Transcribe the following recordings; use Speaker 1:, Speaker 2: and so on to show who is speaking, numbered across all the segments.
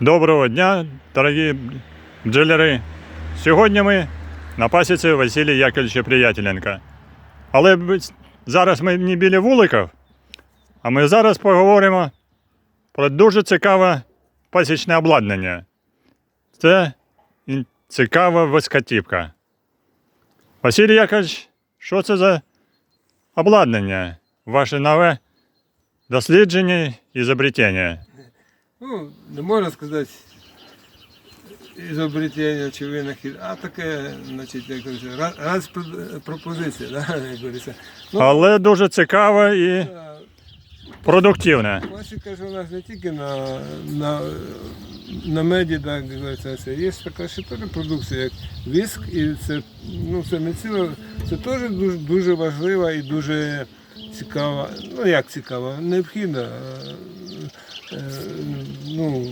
Speaker 1: Доброго дня, дорогі бджоляри. Сьогодні ми на пасіці Василія Яковлевича Приятеленка. Але зараз ми не біля вуликів, а ми зараз поговоримо про дуже цікаве пасічне обладнання. Це цікава вискотівка. Василій Яковлевич, що це за обладнання? Ваше нове дослідження і изобретення?
Speaker 2: Ну, не можна сказати ізобретення чи винахід, а таке, значить, як кажуть, раз, раз пропозиція, да, як говориться. Ну,
Speaker 1: Але дуже цікава і
Speaker 2: а,
Speaker 1: продуктивна.
Speaker 2: класика ж у нас не тільки на, на, на меді, так, як говориться, це є така ще теж продукція, як віск, і це, ну, це не ціло, це теж дуже, дуже важлива і дуже цікава, ну як цікава, необхідна. е, е, ну,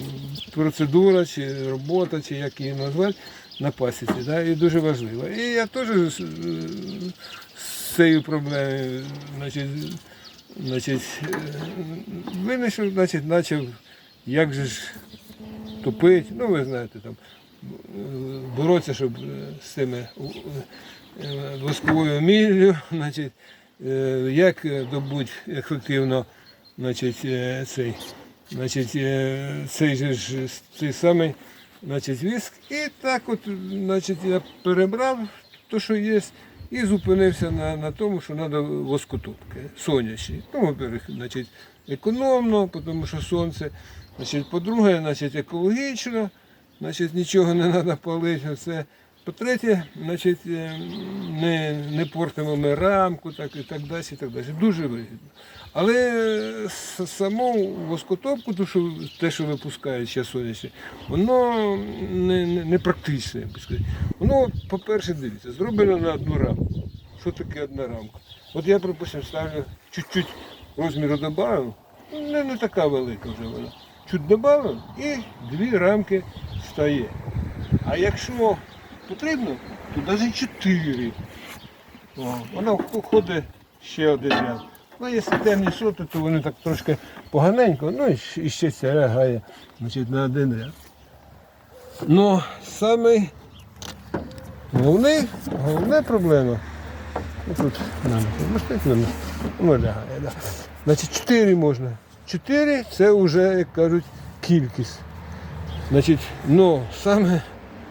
Speaker 2: процедура чи робота, чи як її назвати, на пасіці. Да? І дуже важлива. І я теж з, з цією проблемою значить, значить, е, винайшов, значить, почав, як же ж топити, ну ви знаєте, там, е, боротися, щоб е, з цими е, восковою міллю, значить, е, як е, добути ефективно значить, е, цей, значить, е, цей же ж цей самий значить, віск. І так от значить, я перебрав те, що є, і зупинився на, на тому, що треба воскотопки, сонячні. Ну, во-первых, значить, економно, тому що сонце. Значить, по-друге, значить, екологічно, значить, нічого не треба палити. Все. По-третє, значить, е, не, не портимо ми рамку так, і так далі. І так далі. Дуже вигідно. Але саму воскотопку, ту, що, те, що випускають ще сонячне, воно не, не, не практичне. Воно, по-перше, дивіться, зроблено на одну рамку. Що таке одна рамка? От я, припустимо, ставлю чуть-чуть розміру добавив, не, не така велика вже вона. Чуть добавив і дві рамки стає. А якщо потрібно, то навіть чотири. О, Вона входить ще один ряд. Ну, якщо темні соти, то вони так трошки поганенько, ну і ще ця лягає значить, на один ряд. Ну, саме головне, головна проблема. Ну, тут ну, лягає, да. Значить, чотири можна. Чотири це вже, як кажуть, кількість. Значить, ну, саме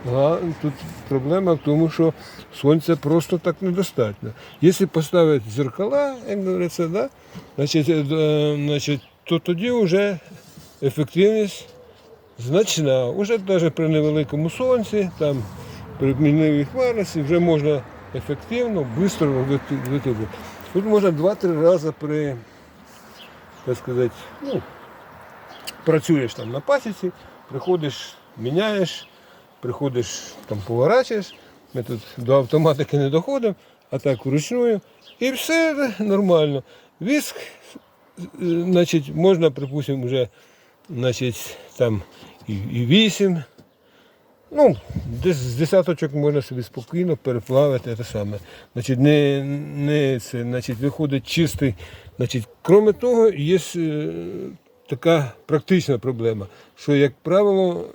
Speaker 2: га- тут проблема в тому, що сонця просто так недостатньо. Якщо поставити зеркала, як говориться, да, значить, е, е, значить, то тоді вже ефективність значна. Уже навіть при невеликому сонці, там, при мінливій хмарності вже можна ефективно, швидко робити. Тут можна 2-3 рази при, так сказати, ну, працюєш там на пасіці, приходиш, міняєш, приходиш, там поворачуєш. Ми тут до автоматики не доходимо, а так вручную. І все нормально. Віск, е, значить, можна, припустимо, вже значить, там і, 8. Ну, десь з десяточок можна собі спокійно переплавити те саме. Значить, не, не це, значить, виходить чистий. Значить, крім того, є е, така практична проблема, що, як правило,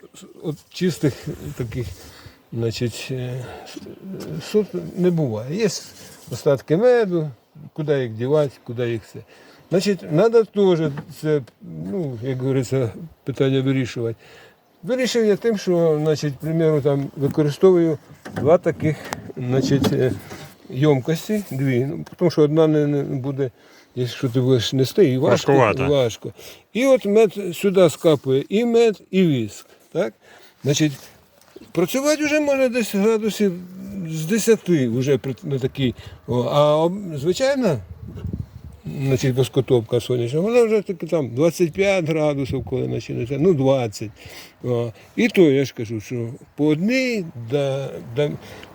Speaker 2: от чистих таких значить, е, с- сот не буває. Є остатки меду, куди їх дівати, куди їх все. Значить, треба теж це, ну, як говориться, питання вирішувати. Вирішення тим, що, значить, примеру, там використовую два таких, значить, е, ємкості, дві, ну, тому що одна не, не буде, якщо ти будеш нести, і важко,
Speaker 1: Важкувата.
Speaker 2: важко. І от мед сюди скапує і мед, і віск. Так? Значить, працювати вже можна десь градусів з 10 вже при- на такій. О, а об- звичайно, значить, воскотопка сонячна, вона вже таки там 25 градусів, коли починається, ну 20. О, і то я ж кажу, що по одній да, да,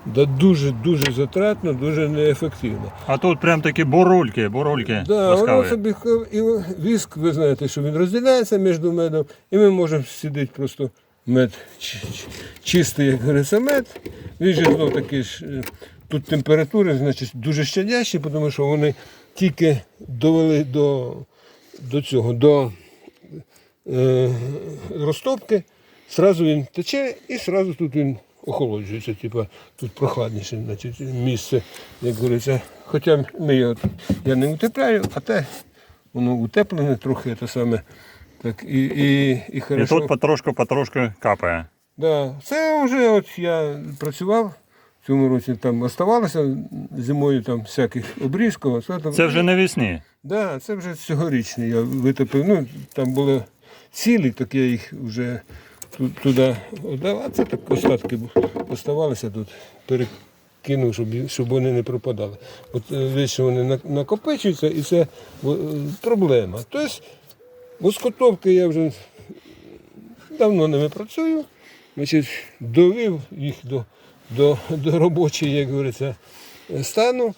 Speaker 2: да дуже-дуже затратно, дуже неефективно.
Speaker 1: А тут прям такі бурульки, бурульки
Speaker 2: Да, воно собі і віск, ви знаєте, що він розділяється між медом, і ми можемо сидіти просто мед чи- чи- чистий, як говориться, мед. Він же знов таки ж е, тут температури, значить, дуже щадящі, тому що вони тільки довели до, до цього, до е, розтопки. Сразу він тече і сразу тут він охолоджується. Типа тут прохладніше, значить, місце, як говориться. Хоча ми його я не утепляю, а те воно утеплене трохи те саме. Так, і, і, і
Speaker 1: І
Speaker 2: хорошо.
Speaker 1: тут потрошку-потрошку капає.
Speaker 2: Да. Це вже от я працював в цьому році, там оставалося зимою там всяких обрізків. це там-
Speaker 1: Це вже навесні.
Speaker 2: Да, це вже цьогорічний я витопив. Ну, там були цілі, так я їх вже туди віддав, а це так остатки оставалися тут. Перекинув, щоб, щоб вони не пропадали. От е, вічно вони накопичуються і це е, проблема. Тобто воскотовки я вже давно ними працюю. Значить, довів їх до, до, до робочої, як говориться, стану.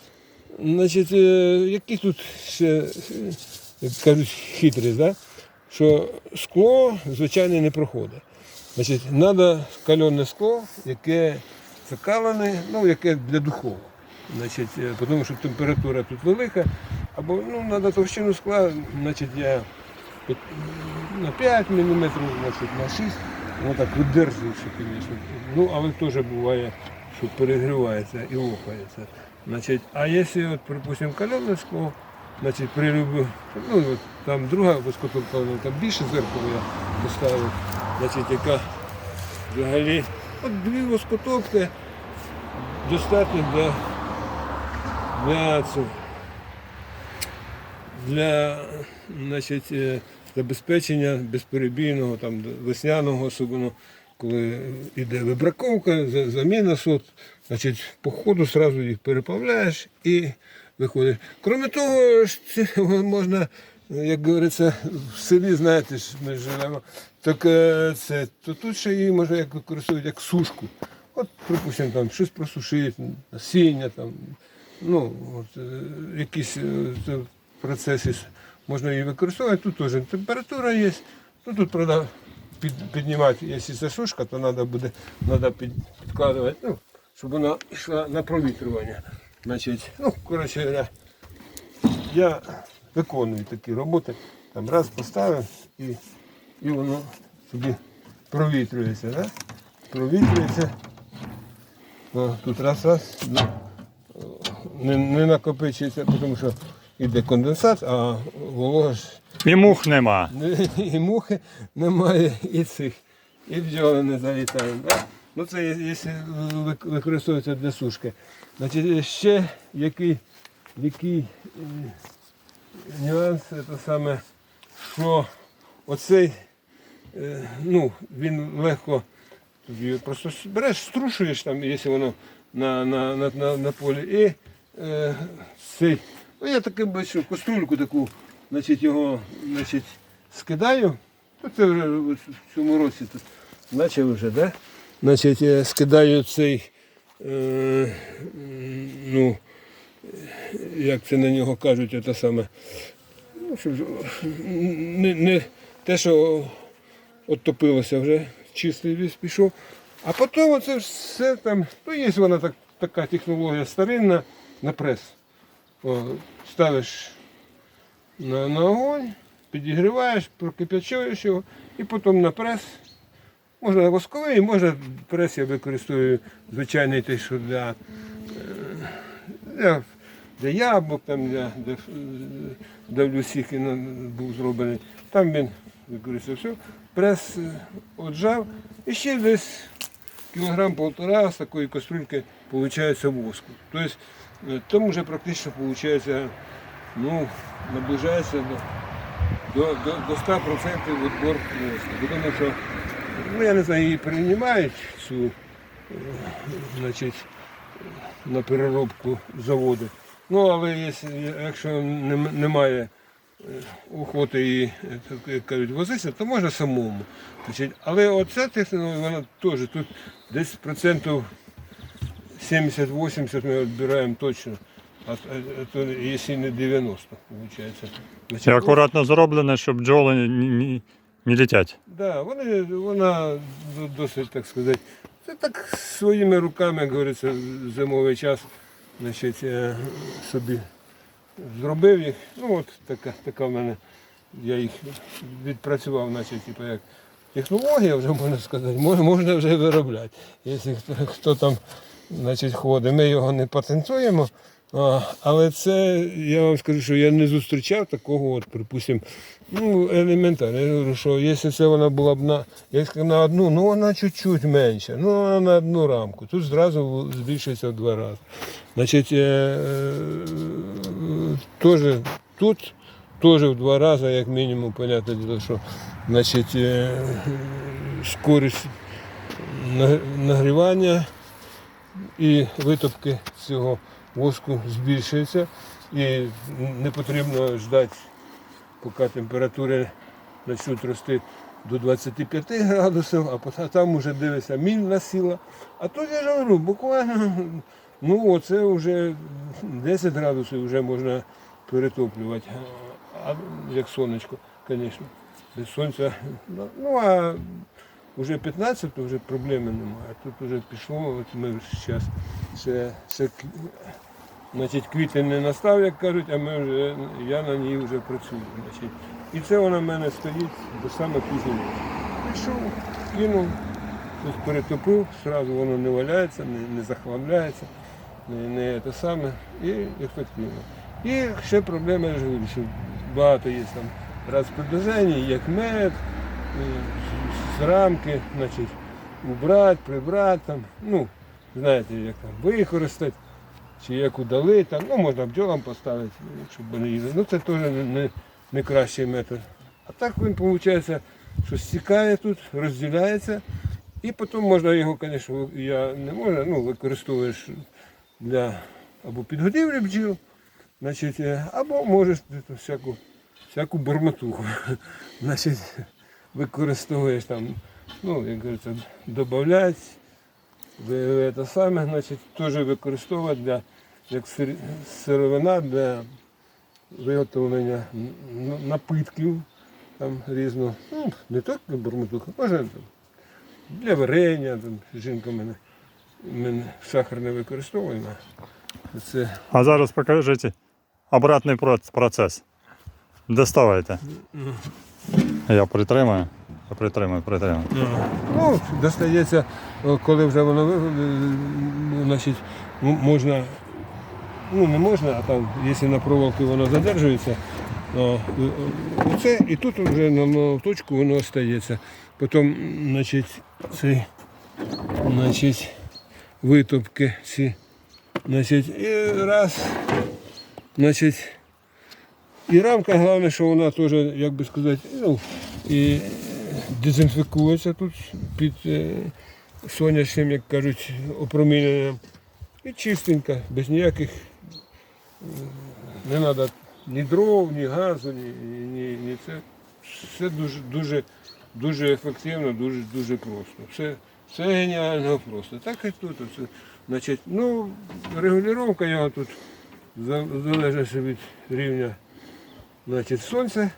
Speaker 2: Значить, е, які тут ще, кажуть, хитрість, да? що скло, звичайно, не проходить. Значить, треба кальоне скло, яке закалене, ну, яке для духового. Значить, е, тому що температура тут велика, або ну, треба товщину скла, значить, я на 5 мм, значить, на 6 воно так видержується, звісно. Ну, але теж буває, що перегрівається і лопається. Значить, а якщо, от, припустимо, кальоне скло, значить, при любі, ну, от, там друга високотопка, там більше зеркало я поставив, значить, яка взагалі, от дві воскотопки достатньо для, для для е, забезпечення безперебійного там, весняного, особливо коли йде вибраковка, заміна сот, значить, по ходу одразу їх переплавляєш і виходиш. Крім того, можна, як говориться, в селі, знаєте, ми живемо, так е, це, то тут ще її можна як використовувати як сушку. От, припустимо, там щось просушити, насіння, там, ну, от, е, якісь е, це процеси можна її використовувати. Тут теж температура є. Ну, тут, правда, під, піднімати, якщо це сушка, то треба буде треба під, підкладувати, ну, щоб вона йшла на провітрювання. Значить, ну, коротше, я виконую такі роботи. Там раз поставив і, і воно собі провітрюється. Да? Провітрюється. О, тут раз, раз. ну, Не, не накопичується, тому що йде конденсат, а волога ж
Speaker 1: І мух нема.
Speaker 2: і мухи немає, і цих, і бджоли не залітають. Да? Ну це якщо використовується для сушки. Значить, ще який, який е, нюанс, це саме, що оцей, е, ну, він легко просто береш, струшуєш там, якщо воно на, на, на, на, на полі, і е, цей, ну я таки бачу каструльку таку, значить, його значить, скидаю. Ну, це вже в цьому році тут почав вже, да? Значить, я скидаю цей, е, ну, як це на нього кажуть, це саме. Ну, щоб не, не те, що оттопилося вже, чистий ліс пішов. А потім оце все там, ну є вона так, така технологія старинна на прес. О, ставиш на, на огонь, підігріваєш, прокипячуєш його і потім на прес. Можна восковий, можна прес я використовую звичайний той, що для, е, для, для яблук, там, для, для, для всіх був зроблений. Там він використовував все. Прес е, отжав і ще десь кілограм полтора з такої каструльки виходить воску. Тобто там вже практично виходить, ну, наближається до, до, до, до 100% відбор воску. Тому що, ну я не знаю, її приймають цю е, значить, на переробку заводу. Ну, але якщо, немає е, охоти її, е, кажуть, возитися, то можна самому. Але оця технологія, вона теж тут десь процентів 70-80 ми відбираємо точно. А, то якщо не 90, виходить.
Speaker 1: Це акуратно зроблено, щоб бджоли не, не, не летять.
Speaker 2: Да, вони, вона досить, так сказати, це так своїми руками, як говориться, в зимовий час значить, е, собі зробив їх. Ну от така, така в мене, я їх відпрацював, наче, типу, як, технологія, вже можна сказати, мож- можна вже виробляти. Якщо хто, хто там значить, ходить, ми його не патентуємо. Але це, я вам скажу, що я не зустрічав такого, от, припустимо, ну, елементарно. Я говорю, що якщо це вона була б на, якщо на одну, ну вона чуть-чуть менше, ну вона на одну рамку. Тут зразу збільшується в два рази. Значить, е, е, теж тут теж в два рази, як мінімум, понятне діло, що значить, е, скорість на- нагрівання і витопки цього воску збільшується. І не потрібно ждати, поки температури почнуть рости до 25 градусів, а там вже дивиться мільна сила. А тут я ж говорю, буквально ну, оце вже 10 градусів вже можна перетоплювати. А як сонечко, звісно. Без сонця. ну, Ну а вже 15, то вже проблеми немає. Тут вже пішло, от ми зараз ще к- значить, квітень не настав, як кажуть, а ми вже, я на ній вже працюю. Значить. І це вона в мене стоїть до саме пізньої. Пішов, кинув, щось перетопив, одразу воно не валяється, не, не захламляється, не, не те саме, і ефективно. І ще проблема, я ж говорю, багато є там розпредложень, як мед, е, рамки, значить, убрати, прибрати там, ну, знаєте, як там використати, чи як удалити, там, ну, можна бджолам поставити, щоб вони їли. Ну, це теж не, не, не кращий метод. А так він, виходить, що стікає тут, розділяється, і потім можна його, звісно, я не можу, ну, використовуєш для або підгодівлі бджіл, значить, е, або можеш всяку, всяку бормотуху. Значить, використовуєш там, ну, як говориться, додати, це саме, значить, теж використовувати для, як сировина для виготовлення напитків там різного. Ну, не тільки бормотуха, може там, для варення, там, жінка мене, мене сахар не використовує. Це
Speaker 1: А зараз покажіть обратний процес. Доставайте. Я притримаю. Я притримаю, притримаю.
Speaker 2: Ну, достається, коли вже воно ви- е, значить, можна, ну не можна, а там, якщо на проволоці воно задержується, о, е, е, це, і тут вже на молоточку воно остається. Потім, значить, цей, значить, витопки ці, значить, і раз, значить, і рамка, головне, що вона теж, як би сказати, ну, і дезінфікується тут під е, сонячним, як кажуть, опроміненням. І чистенька, без ніяких е, не треба ні дров, ні газу, ні, ні, ні, це. Все дуже, дуже, дуже ефективно, дуже, дуже просто. Все, все геніально просто. Так і тут. Це, значить, ну, регулювання його тут за- залежить від рівня значить, сонця,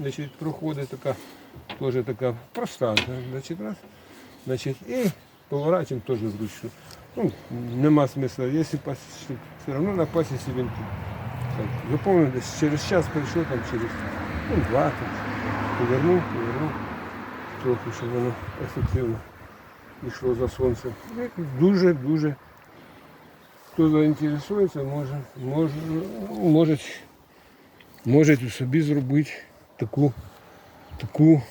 Speaker 2: значить, проходить така, теж така проста, значить, раз, значить, і поворачуємо теж вручну. Ну, нема смисла, якщо пасічник, все одно на пасіці він тут. Там, заповнив десь через час прийшов, там через ну, два, там, повернув, повернув, трохи, щоб воно ефективно йшло за сонцем. Ну, Дуже-дуже, хто заінтересується, може, може, може Можуть у собі зробити таку, таку,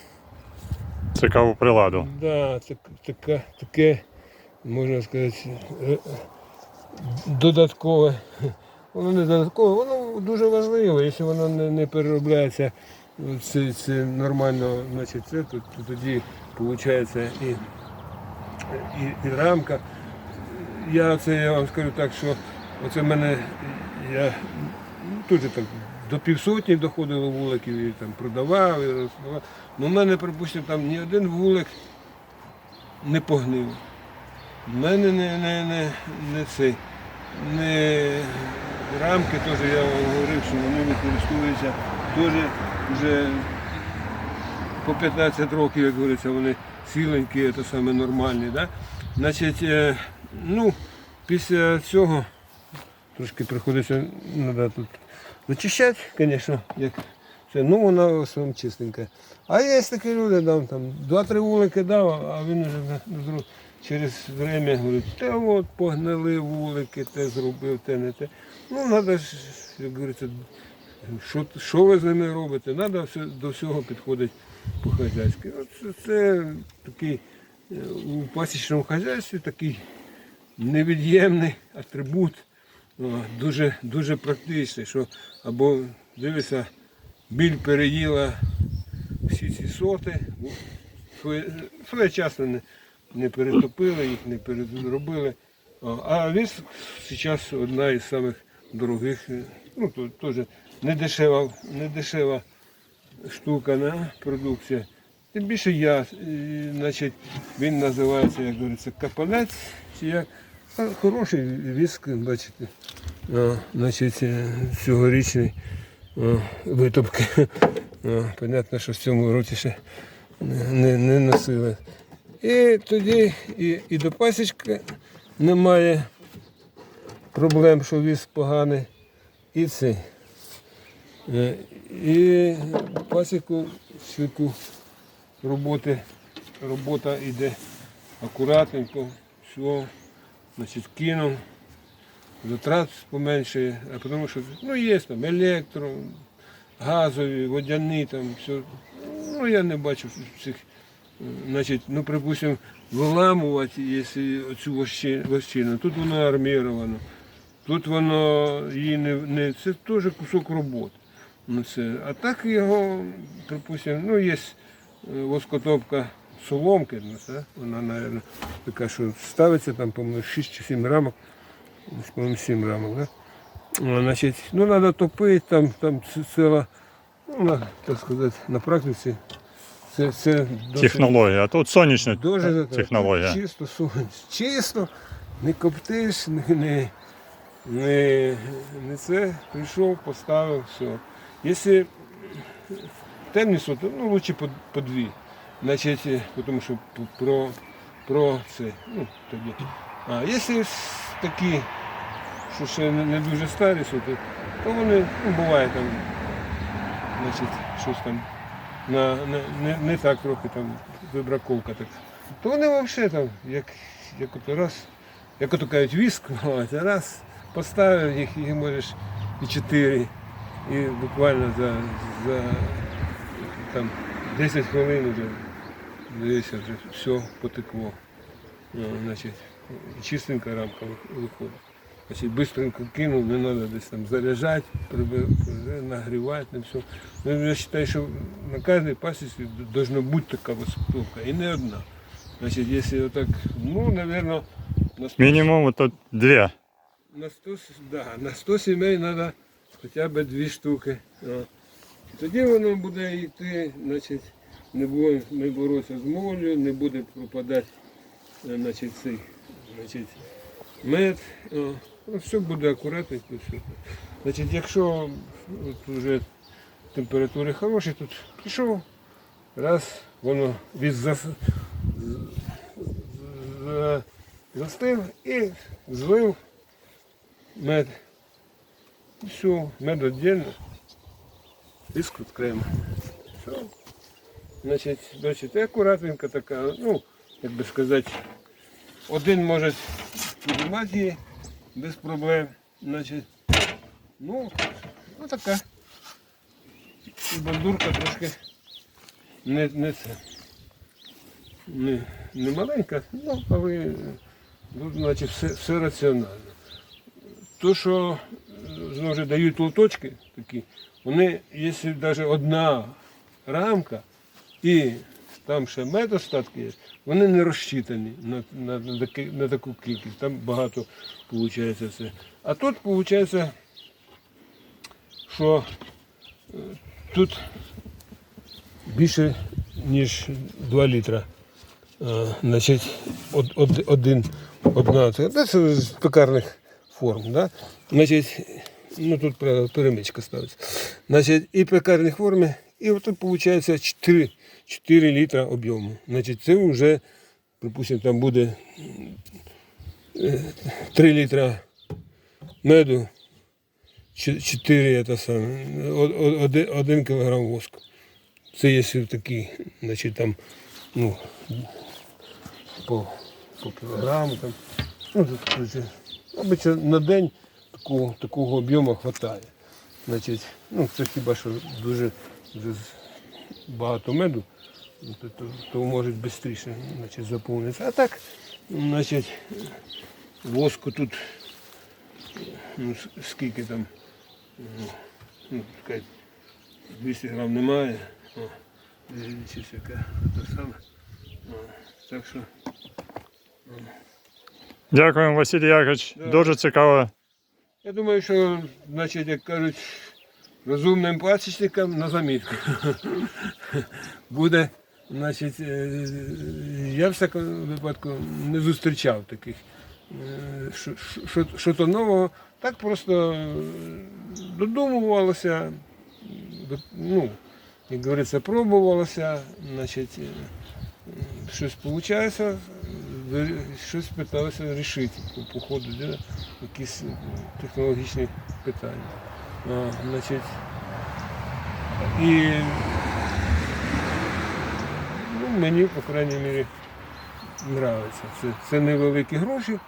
Speaker 1: Цікаву приладу.
Speaker 2: да, так, така, таке, можна сказати, е, додаткове. Воно не додаткове, воно дуже важливо, якщо воно не, не переробляється, це, це нормально, значить, це, то, то тоді виходить і, і, і рамка. Я це я вам скажу так, що оце в мене я ну, теж так до півсотні доходило вуликів і там продавав, і розпродавав. Ну, в мене, припустимо, там ні один вулик не погнив. У мене не, не, не, не цей, не рамки теж я говорив, що вони використовуються теж вже по 15 років, як говориться, вони ціленькі, це саме нормальні. Да? Значить, е, ну, після цього трошки приходиться треба тут зачищати, звісно, як Це, ну вона в основному чистенька. А є такі люди, дам там два-три вулики дав, а він вже на через время говорить, та от погнили вулики, те зробив, те не те. Ну, треба ж, як говориться, що, що ви з ними робите? Треба до всього підходити по-хазяйськи. Це, це такий е, у пасічному хазяйстві такий невід'ємний атрибут, дуже, дуже практичний, що або дивися, біль переїла всі ці соти, своєчасно не, не перетопили їх, не переробили. А віск зараз одна із самих дорогих, ну теж не дешева, не дешева штука на продукція. Тим більше я, е, значить, він називається, як говориться, капанець. Хороший віск, бачите. А, значить, е, цьогорічний витопки. Понятно, що в цьому році ще не, не, носили. І тоді і, і до пасічки немає проблем, що віск поганий. І цей. Е, І пасіку свіку роботи, робота йде акуратненько, все, значить, кинув, затрат поменшує, а тому що ну, є там електро, газові, водяні, там все. Ну, я не бачу цих, е, значить, ну, припустимо, виламувати, якщо вощи- вощину. Тут воно арміровано. Тут воно її не, не це теж кусок роботи. Ну, це. А так його, припустимо, ну є е, воскотопка соломки, ну, вона, мабуть, така, що ставиться там, по-моєму, 6 чи 7 рамок. По-моєму, 7 рамок, да? Ну, значить, ну, треба топити, там, там ціла, ну, так сказати, на практиці. Це, це досить-
Speaker 1: Технологія. А тут сонячна
Speaker 2: Дуже
Speaker 1: технологія.
Speaker 2: Чисто сонце. Чисто, не коптиш, не, не, не, не це. Прийшов, поставив, все. Якщо темні соти, ну лучше по, по дві. Значить, е, тому що про, про це, ну, тоді. А якщо такі, що ще не, дуже старі соти, то вони, ну, буває там, значить, щось там на, не, не, не так трохи там вибраковка так. То вони взагалі там, як, як от раз, як ото кажуть, віск, от, раз поставив їх і можеш і чотири. І буквально за, за там, 10 хвилин вже дивися, вже все потекло. Ну, значить, чистенька рамка виходить. Значить, быстренько кинув, не треба десь там заряджати, нагрівати, не все. Ну, я вважаю, що на кожній пасіці должна бути така високовка, і не одна. Значить, якщо отак, ну, мабуть, на 100,
Speaker 1: Мінімум тут дві.
Speaker 2: на 100, да, на 100 сімей треба хоча б дві штуки. Тоді воно буде йти, значить, не буде не боротися з молю, не буде пропадати е, значить, цей, значить, мед. О. Ну, все буде акуратненько. Все. Значить, якщо от вже температури хороші, тут пішов, раз, воно від зас... застив і злив мед. Все, мед віддільно. Диск окремо. Все. Значить, бачите, акуратненько така, ну, як би сказати, один може піднімати її без проблем. Значить, ну, ну така. І бандурка трошки не, не це. Не, не маленька, ну, але тут, значить, все, все раціонально. То, що е, знову ж дають лоточки такі, вони, якщо навіть одна рамка і там ще мед остатки є, вони не розчитані на, на, на, на таку кількість. Там багато виходить все. А тут виходить, що е, тут більше, ніж 2 літра. А, значить, од, од, один, одна, це, це з пекарних форм. Да? Значить, ну тут перемичка ставиться. Значить, і пекарні форми, і от виходить 4, 4 літра об'єму. Значить, це вже, припустимо, там буде е, 3 літра меду чо- 4 це саме, о- о- один, один кілограм воску. Це якщо такий, значить там, ну, по, по кілограму там. Ну, на день такого, такого об'єму вистачає. Значить, ну, це хіба що дуже, з- багато меду, ну, то, то, то може швидше значить, заповнитися. А так, значить, воску тут, ну, скільки там, ну, ну, 200 грам немає. О, дивіться, яка те саме. Так що
Speaker 1: Дякуємо, Василь Якович.
Speaker 2: Да.
Speaker 1: Дуже цікаво.
Speaker 2: Я думаю, що, значить, як кажуть, розумним пасічникам на замітку. Буде, значить, е, я в всякому випадку не зустрічав таких. е, що- то нового, так просто е, додумувалося, ну, як говориться, пробувалося, значить, щось виходить, щось питалося вирішити по, ходу якісь технологічні питання. Значить, і ну, мені, по крайній мірі, подобається. Це, це невеликі гроші,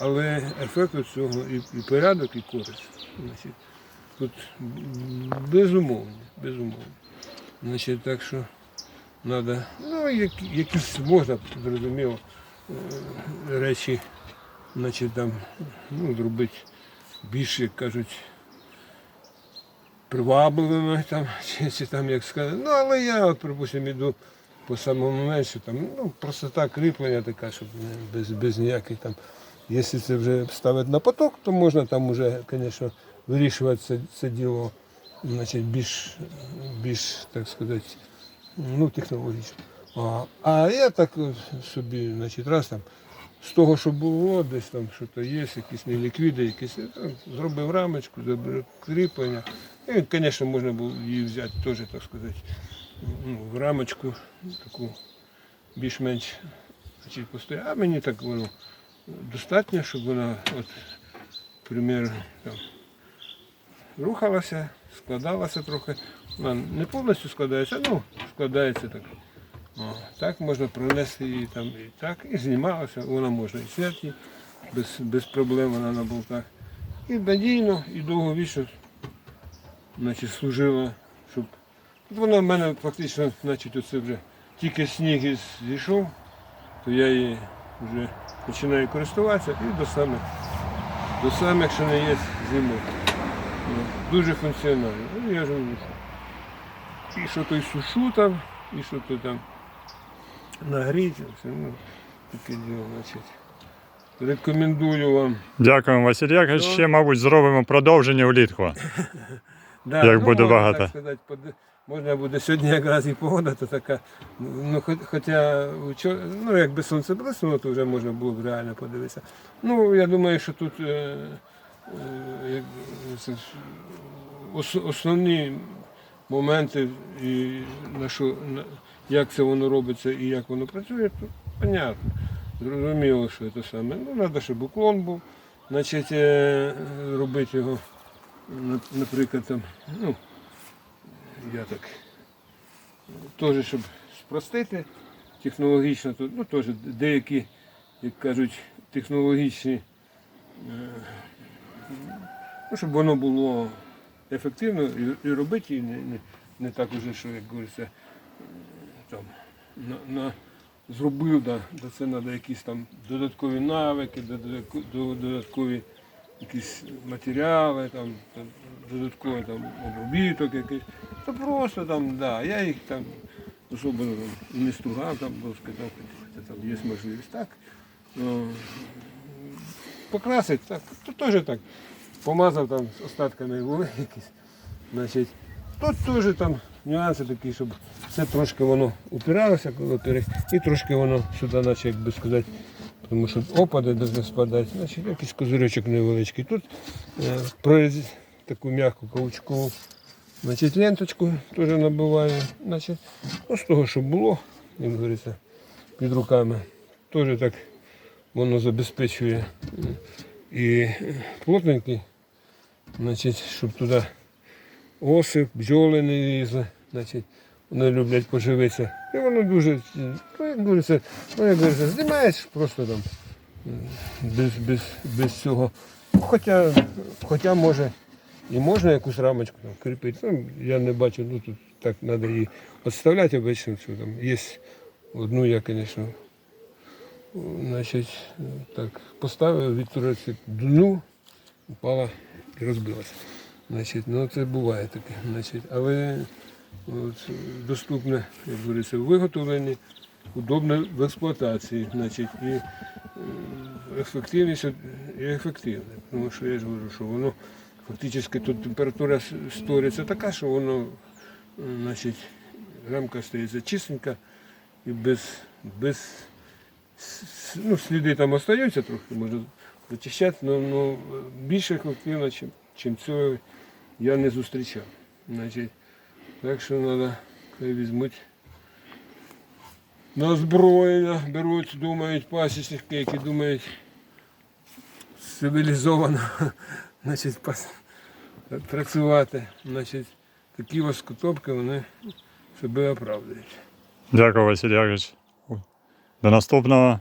Speaker 2: але ефект від цього і, і порядок, і користь. Значить, тут безумовно, безумовно. Значить, так що треба, ну, які, якісь можна, зрозуміло, е, речі, значить, там, ну, зробити більш, як кажуть, привабливими, там, чи, чи там, як сказати. Ну, але я, от, припустимо, йду по самому менше, там, ну, просто так кріплення таке, щоб без, без ніяких там. Якщо це вже ставити на поток, то можна там вже, звісно, вирішувати це, це діло значить, більш, більш, так сказати, ну, технологічно. А, а я так е, собі, значить, раз там з того, що було, десь там що то є, якісь неліквіди, якісь, е, там, зробив рамочку, зробив кріплення. І, звісно, можна було її взяти теж, так сказати, ну, в рамочку таку більш-менш постояти. А мені так воно достатньо, щоб вона, от, примерно, там, рухалася, складалася трохи. Вона не повністю складається, ну, складається так. О, так можна пронести її там і так, і знімалася, вона можна і сняти без, без проблем вона на болтах. І надійно, і довговічно значить, служила, щоб. Вона в мене фактично, значить, оце вже тільки сніг із- зійшов, то я її вже починаю користуватися і до самих, до самих, що не є зимок. Ну, Дуже функціонально. Ну, я ж і що то й сушу там, і що то там нагріти, все, ну, таке діло, значить. Рекомендую вам.
Speaker 1: Дякуємо, Василь Якович. Ще, мабуть, зробимо продовження влітку.
Speaker 2: Да,
Speaker 1: Як буде
Speaker 2: можна,
Speaker 1: багато.
Speaker 2: Так сказати, под- можна буде сьогодні якраз і погода, то така. Ну, хоч- хоча вчора, ну, якби сонце блиснуло, то вже можна було б реально подивитися. Ну, я думаю, що тут е, е, це ж, ос, основні моменти, і на що, на, як це воно робиться і як воно працює, то понятно. Зрозуміло, що це саме. Ну, треба, щоб уклон був. Значить, е, робити його, наприклад, там, ну, я так, теж, щоб спростити технологічно, то, ну, теж деякі, як кажуть, технологічні, е, ну, щоб воно було ефективно і, і робити, і не, не, не так уже, що, як говориться, там, на, на, зробив, да, це треба якісь там додаткові навики, додатко- додаткові якісь матеріали, там, додатковий там, обробіток якийсь. Та просто там, да, я їх там там, не стугав, там, сказав, хоча там є можливість так. Ну, покрасить, так, то теж так. Помазав там остатками були якісь. Значить, тут теж там нюанси такі, щоб все трошки воно упиралося, і трошки воно сюди, наче, як би сказати, тому що опади не спадати, значить якийсь козирючок невеличкий. Тут е, проріз таку м'яку каучкову. Значить, ленточку теж набиваю. Значить, ну, з того, що було, як говориться, під руками. Теж так воно забезпечує і плотненький значить, щоб туди оси, бджоли не лізли. Значить, вони люблять поживитися. І воно дуже, ну, як говориться, ну, як говориться, знімаєш просто там без, без, без цього. Хоча, хоча може і можна якусь рамочку там кріпити. Ну, я не бачу, ну тут так треба її відставляти обично, що там є одну я, звісно, значить, так, поставив від туреці дну, упала і розбилася. Значить, ну це буває таке. Значить, але доступне, як говориться, в виготовленні, удобне в експлуатації, значить, і е, ефективніше і ефективне. Тому що я ж говорю, що воно фактично тут температура створюється така, що воно, е, значить, рамка стається чистенька і без, без ну, сліди там остаються трохи, можна зачищати, але ну, більш ефективно, чим цього я не зустрічав. Значить, так що треба, візьмуть на озброєння, беруть, думають пасічники, які думають цивілізовано значить, працювати. Значить, такі воскотопки вони себе оправдують.
Speaker 1: Дякую, Василь Якович. До наступного.